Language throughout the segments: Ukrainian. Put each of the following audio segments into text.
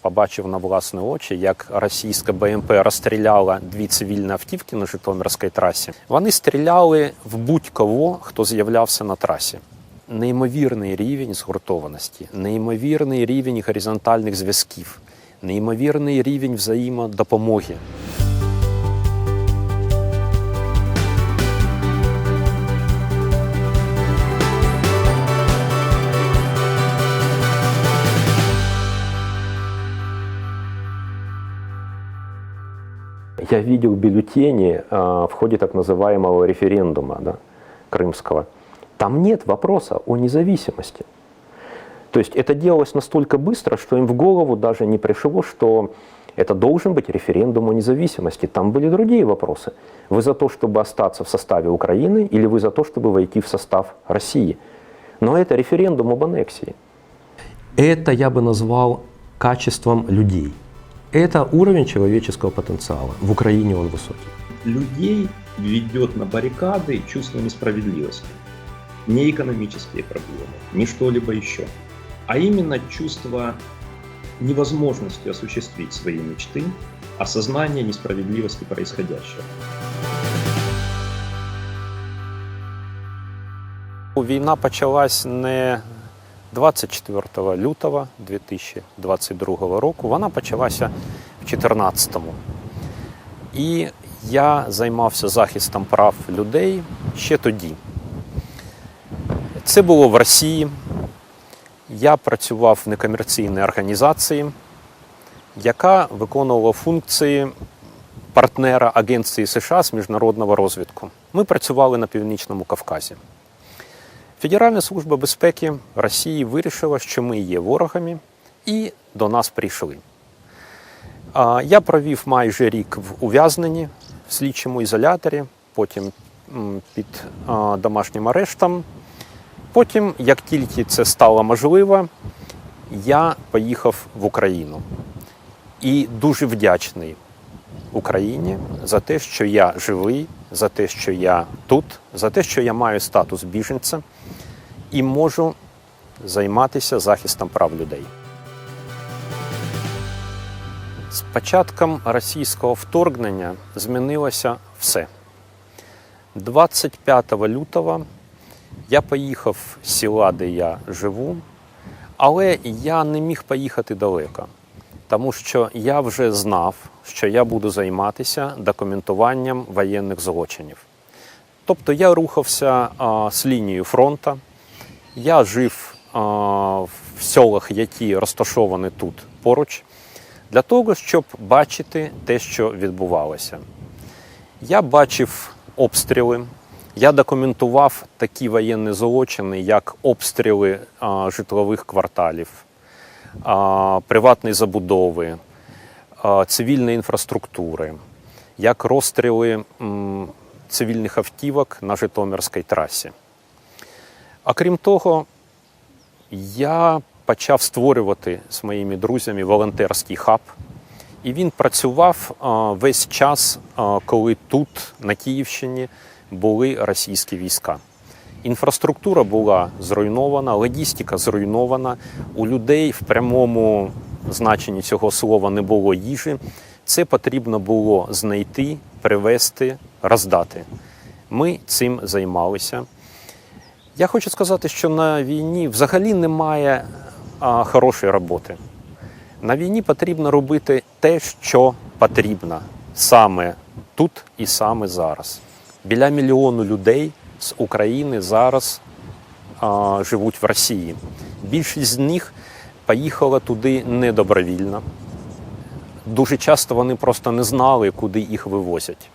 Побачив на власні очі, як російська БМП розстріляла дві цивільні автівки на Житомирській трасі. Вони стріляли в будь-кого, хто з'являвся на трасі. Неймовірний рівень згуртованості, неймовірний рівень горизонтальних зв'язків, неймовірний рівень взаємодопомоги. Я видел бюллетени а, в ходе так называемого референдума да, крымского. Там нет вопроса о независимости. То есть это делалось настолько быстро, что им в голову даже не пришло, что это должен быть референдум о независимости. Там были другие вопросы. Вы за то, чтобы остаться в составе Украины, или вы за то, чтобы войти в состав России? Но это референдум об аннексии. Это я бы назвал качеством людей. Это уровень человеческого потенциала. В Украине он высокий. людей ведет на баррикады чувство несправедливости. Не экономические проблемы, не что-либо еще, а именно чувство невозможности осуществить свои мечты, осознание несправедливости происходящего. Війна почалась не 24 лютого 2022 року, вона почалася в 2014-му. І я займався захистом прав людей ще тоді. Це було в Росії. Я працював в некомерційній організації, яка виконувала функції партнера Агенції США з міжнародного розвитку. Ми працювали на Північному Кавказі. Федеральна служба безпеки Росії вирішила, що ми є ворогами, і до нас прийшли. Я провів майже рік в ув'язненні в слідчому ізоляторі, потім під домашнім арештом. Потім, як тільки це стало можливо, я поїхав в Україну. І дуже вдячний Україні за те, що я живий, за те, що я тут, за те, що я маю статус біженця і можу займатися захистом прав людей. З початком російського вторгнення змінилося все. 25 лютого я поїхав з села, де я живу, але я не міг поїхати далеко, тому що я вже знав, що я буду займатися документуванням воєнних злочинів. Тобто я рухався а, з лінією фронту, я жив а, в селах, які розташовані тут поруч, для того, щоб бачити те, що відбувалося. Я бачив обстріли, я документував такі воєнні злочини, як обстріли а, житлових кварталів, приватної забудови, цивільної інфраструктури, як розстріли цивільних автівок на Житомирській трасі. Окрім того, я почав створювати з моїми друзями волонтерський хаб, і він працював весь час, коли тут, на Київщині, були російські війська. Інфраструктура була зруйнована, логістика зруйнована. У людей в прямому значенні цього слова не було їжі. Це потрібно було знайти, привезти, роздати. Ми цим займалися. Я хочу сказати, що на війні взагалі немає а, хорошої роботи. На війні потрібно робити те, що потрібно саме тут і саме зараз. Біля мільйону людей з України зараз а, живуть в Росії. Більшість з них поїхала туди недобровільно. Дуже часто вони просто не знали, куди їх вивозять.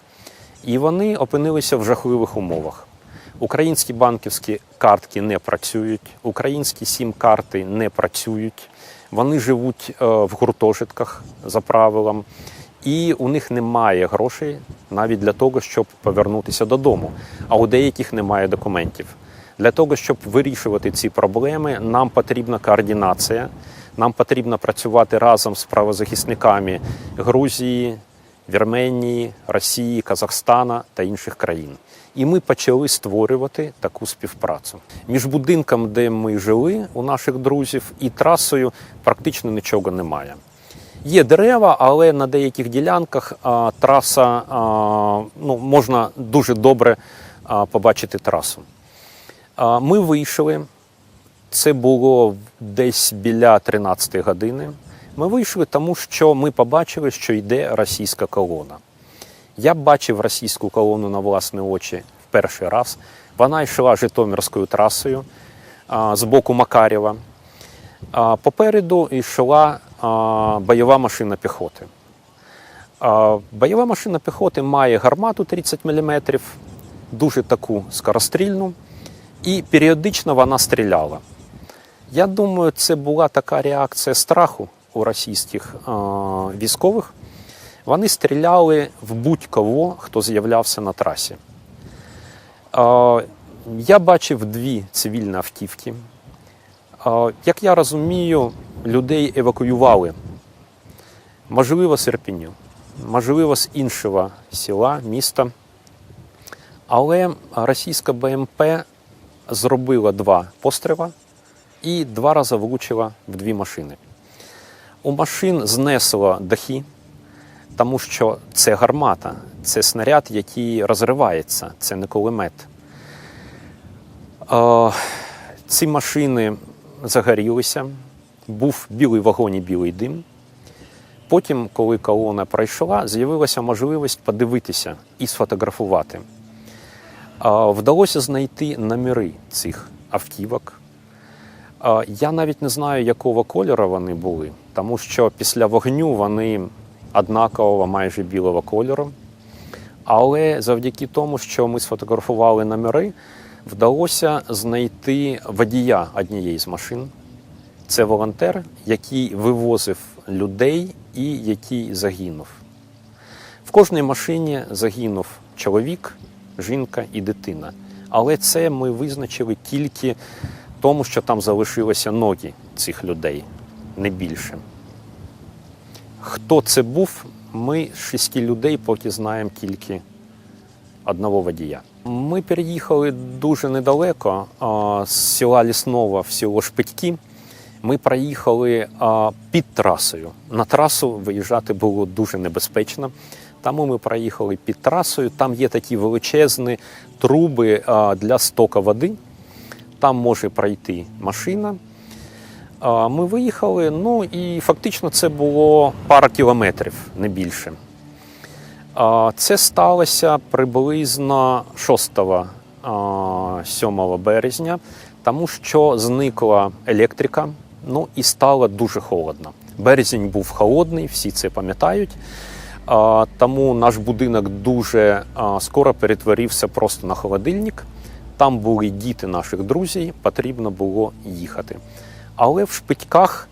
І вони опинилися в жахливих умовах. Українські банківські картки не працюють, українські сім-карти не працюють. Вони живуть е, в гуртожитках за правилом, і у них немає грошей навіть для того, щоб повернутися додому. А у деяких немає документів. Для того, щоб вирішувати ці проблеми, нам потрібна координація. Нам потрібно працювати разом з правозахисниками Грузії, Вірменії, Росії, Казахстана та інших країн. І ми почали створювати таку співпрацю. Між будинком, де ми жили у наших друзів, і трасою практично нічого немає. Є дерева, але на деяких ділянках а, траса а, ну, можна дуже добре а, побачити трасу. А, ми вийшли. Це було десь біля 13 години. Ми вийшли, тому що ми побачили, що йде російська колона. Я бачив російську колону на власні очі в перший раз. Вона йшла Житомирською трасою а, з боку Макарєва. А, попереду йшла бойова машина піхоти. Бойова машина піхоти має гармату 30 мм, дуже таку скорострільну, і періодично вона стріляла. Я думаю, це була така реакція страху у російських військових. Вони стріляли в будь-кого, хто з'являвся на трасі. Я бачив дві цивільні автівки. Як я розумію, людей евакуювали. Можливо, з Ірпіню, можливо, з іншого села, міста. Але російська БМП зробила два постріла і два рази влучила в дві машини. У машин знесло дахи, тому що це гармата, це снаряд, який розривається, це не кулемет. Е, Ці машини загорілися, був білий вагон і білий дим. Потім, коли колона пройшла, з'явилася можливість подивитися і сфотографувати. Вдалося знайти номери цих автівок. Я навіть не знаю, якого кольору вони були, тому що після вогню вони однакового, майже білого кольору. Але завдяки тому, що ми сфотографували номери, вдалося знайти водія однієї з машин. Це волонтер, який вивозив людей і який загинув. В кожній машині загинув чоловік, жінка і дитина. Але це ми визначили тільки тому, що там залишилися ноги цих людей, не більше. Хто це був, ми з шести людей поки знаємо тільки одного водія. Ми переїхали дуже недалеко з села Лісного в село Шпитьки. Ми проїхали а, під трасою. На трасу виїжджати було дуже небезпечно. Тому ми проїхали під трасою. Там є такі величезні труби а, для стока води. Там може пройти машина. А, Ми виїхали, ну і фактично це було пара кілометрів, не більше. А, Це сталося приблизно 6-7 березня, тому що зникла електрика, ну і стало дуже холодно. Березень був холодний, всі це пам'ятають. Тому наш будинок дуже скоро перетворився просто на холодильник. Там були діти наших друзів, потрібно було їхати. Але в шпитьках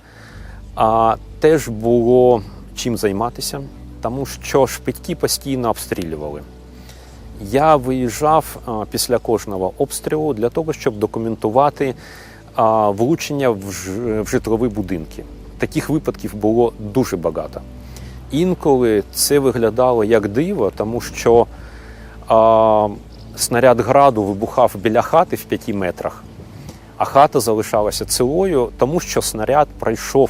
теж було чим займатися, тому що шпитьки постійно обстрілювали. Я виїжджав після кожного обстрілу для того, щоб документувати а, влучення в, житлові будинки. Таких випадків було дуже багато. Інколи це виглядало як диво, тому що а, снаряд граду вибухав біля хати в 5 метрах, а хата залишалася цілою, тому що снаряд пройшов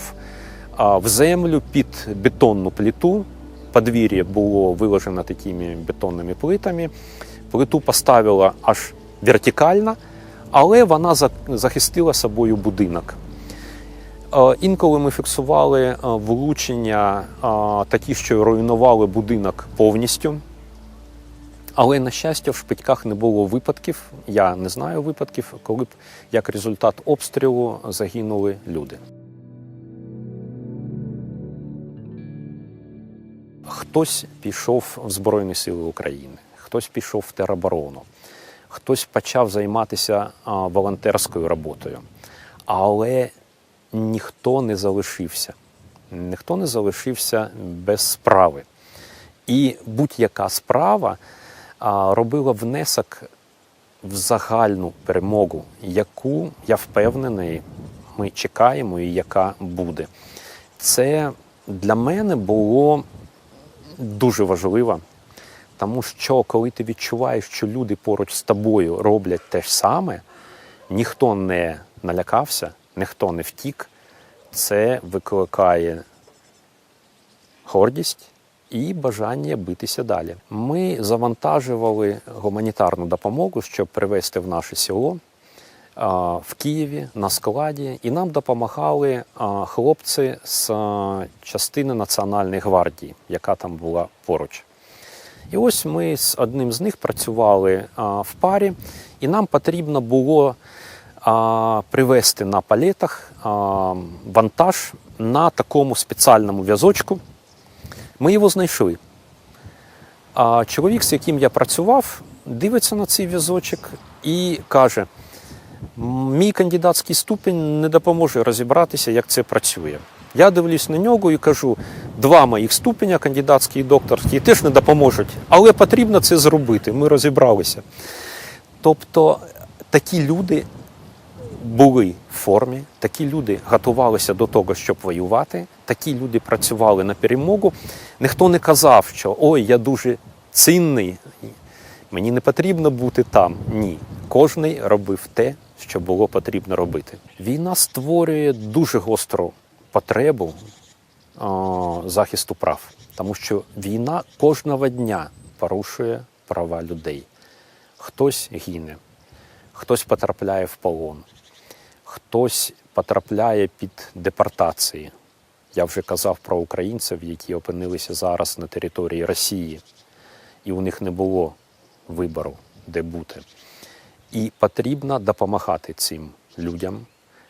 а, в землю під бетонну плиту. Подвір'я було виложено такими бетонними плитами. Плиту поставила аж вертикально, але вона за- захистила собою будинок. Е, Інколи ми фіксували е, влучення е, такі, що руйнували будинок повністю. Але, на щастя, в шпитьках не було випадків. Я не знаю випадків, коли б як результат обстрілу загинули люди. Хтось пішов в Збройні Сили України, хтось пішов в тероборону, хтось почав займатися волонтерською роботою. Але ніхто не залишився. Ніхто не залишився без справи. І будь-яка справа робила внесок в загальну перемогу, яку я впевнений, ми чекаємо і яка буде. Це для мене було дуже важливо, тому що коли ти відчуваєш, що люди поруч з тобою роблять те ж саме, ніхто не налякався, ніхто не втік, це викликає гордість і бажання битися далі. Ми завантажували гуманітарну допомогу, щоб привезти в наше село в Києві на складі, і нам допомагали хлопці з частини Національної гвардії, яка там була поруч. І ось ми з одним з них працювали в парі, і нам потрібно було привезти на палетах вантаж на такому спеціальному в'язочку. Ми його знайшли. А чоловік, з яким я працював, дивиться на цей в'язочок і каже: мій кандидатський ступінь не допоможе розібратися, як це працює. Я дивлюсь на нього і кажу: два моїх ступеня, кандидатський і докторський, теж не допоможуть, але потрібно це зробити. Ми розібралися. Тобто такі люди були в формі, такі люди готувалися до того, щоб воювати, такі люди працювали на перемогу. Ніхто не казав, що ой, я дуже цінний, мені не потрібно бути там. Ні. Кожний робив те, що було потрібно робити. Війна створює дуже гостру потребу захисту прав, тому що війна кожного дня порушує права людей. Хтось гине, хтось потрапляє в полон, хтось потрапляє під депортації. Я вже казав про українців, які опинилися зараз на території Росії, і у них не було вибору, де бути. І потрібно допомагати цим людям,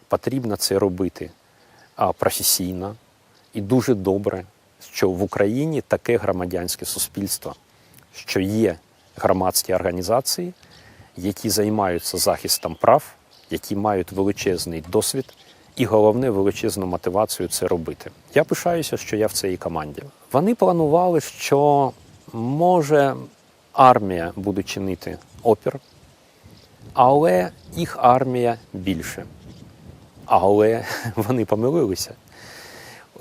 потрібно це робити професійно. І дуже добре, що в Україні таке громадянське суспільство, що є громадські організації, які займаються захистом прав, які мають величезний досвід і головне величезну мотивацію це робити. Я пишаюся, що я в цій команді. Вони планували, що може армія буде чинити опір, але їх армія більше. Але вони помилилися.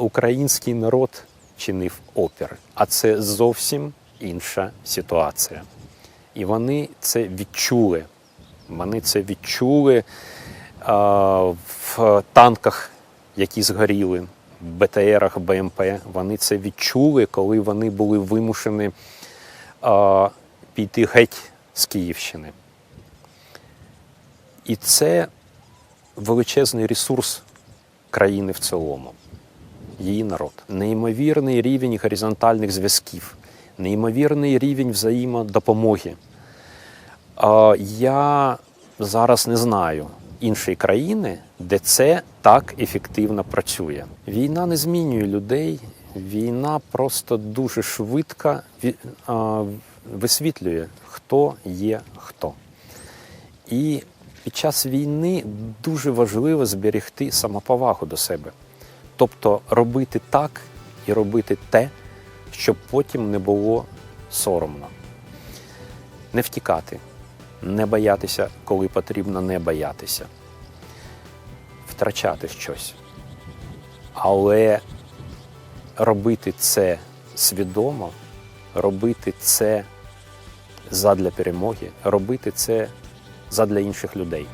Український народ чинив опір, а це зовсім інша ситуація. І вони це відчули. Вони це відчули а, в танках, які згоріли, в БТРах, БМП. Вони це відчули, коли вони були вимушені а, піти геть з Київщини. І це величезний ресурс країни в цілому, її народ. Неймовірний рівень горизонтальних зв'язків, неймовірний рівень взаємодопомоги. Я зараз не знаю іншої країни, де це так ефективно працює. Війна не змінює людей, війна просто дуже швидко висвітлює, хто є хто. І під час війни дуже важливо зберегти самоповагу до себе. Тобто робити так і робити те, щоб потім не було соромно. Не втікати, не боятися, коли потрібно не боятися, втрачати щось. Але робити це свідомо, робити це задля перемоги, робити це задля інших людей.